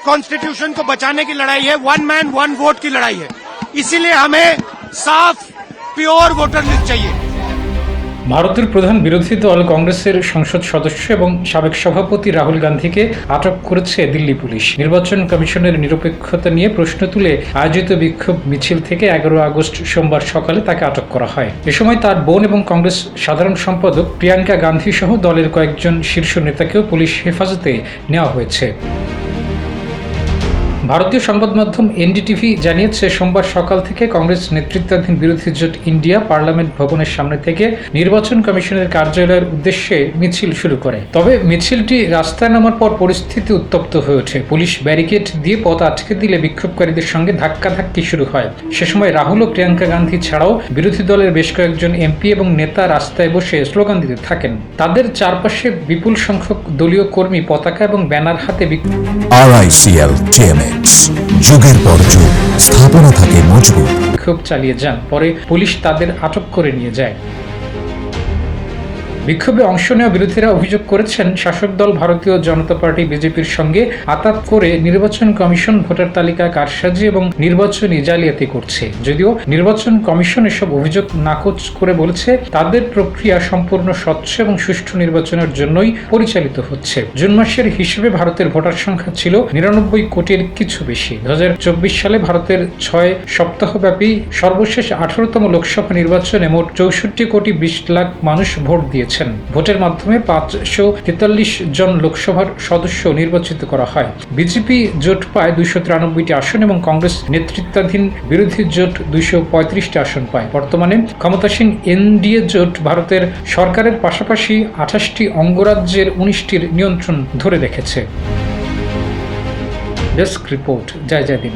Constitution को बचाने की लड़ाई है वन मैन वन वोट की लड़ाई है इसीलिए हमें साफ प्योर वोटर लिस्ट चाहिए ভারতের প্রধান বিরোধী দল কংগ্রেসের সংসদ সদস্য এবং সাবেক সভাপতি রাহুল গান্ধীকে আটক করেছে দিল্লি পুলিশ নির্বাচন কমিশনের নিরপেক্ষতা নিয়ে প্রশ্ন তুলে আয়োজিত বিক্ষোভ মিছিল থেকে এগারো আগস্ট সোমবার সকালে তাকে আটক করা হয় এ সময় তার বোন এবং কংগ্রেস সাধারণ সম্পাদক প্রিয়াঙ্কা গান্ধী সহ দলের কয়েকজন শীর্ষ নেতাকেও পুলিশ হেফাজতে নেওয়া হয়েছে ভারতীয় সংবাদ মাধ্যম এনডিটিভি জানিয়েছে, সোমবার সকাল থেকে কংগ্রেস নেতৃত্বাধীন বিরোধী জোট ইন্ডিয়া পার্লামেন্ট ভবনের সামনে থেকে নির্বাচন কমিশনের কার্যালয়ের উদ্দেশ্যে মিছিল শুরু করে। তবে মিছিলটি রাস্তায় নামার পর পরিস্থিতি উত্তপ্ত হয়ে ওঠে। পুলিশ ব্যারিকেড দিয়ে পথ আটকে দিলে বিক্ষোভকারীদের সঙ্গে ধাক্কাধাক্কি শুরু হয়। সে সময় রাহুল ও প্রিয়াঙ্কা গান্ধী ছাড়াও বিরোধী দলের বেশ কয়েকজন এমপি এবং নেতা রাস্তায় বসে স্লোগান দিতে থাকেন। তাদের চারপাশে বিপুল সংখ্যক দলীয় কর্মী পতাকা এবং ব্যানার হাতে বিক্ষোভ আরআইসিএল টিএমএক্স যুগের পর যুগ, স্থাপনা থাকে মজবুত। বিক্ষোভ চালিয়ে যান, পরে পুলিশ তাদের আটক করে নিয়ে যায়। বিক্ষোভে অংশ নেওয়া বিরোধীরা অভিযোগ করেছেন, শাসক দল ভারতীয় জনতা পার্টি বিজেপির সঙ্গে আতাত করে নির্বাচন কমিশন ভোটার তালিকা কারসাজি এবং নির্বাচনী জালিয়াতি করছে। যদিও নির্বাচন কমিশন এসব অভিযোগ নাকচ করে বলেছে, তাদের প্রক্রিয়া সম্পূর্ণ স্বচ্ছ এবং সুষ্ঠু নির্বাচনের জন্যই পরিচালিত হচ্ছে। জুন মাসের হিসেবে ভারতের ভোটার সংখ্যা ছিল নিরানব্বই কোটির কিছু বেশি। দু হাজার চব্বিশ সালে ভারতের ছয় সপ্তাহব্যাপী সর্বশেষ আঠারোতম লোকসভা নির্বাচনে মোট চৌষট্টি কোটি বিশ লাখ মানুষ ভোট দিয়েছেন ভোটের মাধ্যমে পাঁচশো তেতাল্লিশ জন লোকসভার সদস্য নির্বাচিত করা হয়। বিজেপি জোট পায় দুইশো তিরানব্বইটি আসন এবং কংগ্রেস নেতৃত্বাধীন বিরোধী জোট দুইশো পঁয়ত্রিশটি আসন পায়। বর্তমানে ক্ষমতাসীন এনডিএ জোট ভারতের সরকারের পাশাপাশি আঠাশটি অঙ্গরাজ্যের উনিশটির নিয়ন্ত্রণ ধরে রেখেছে। ডেস্ক রিপোর্ট, জয় জয় দিন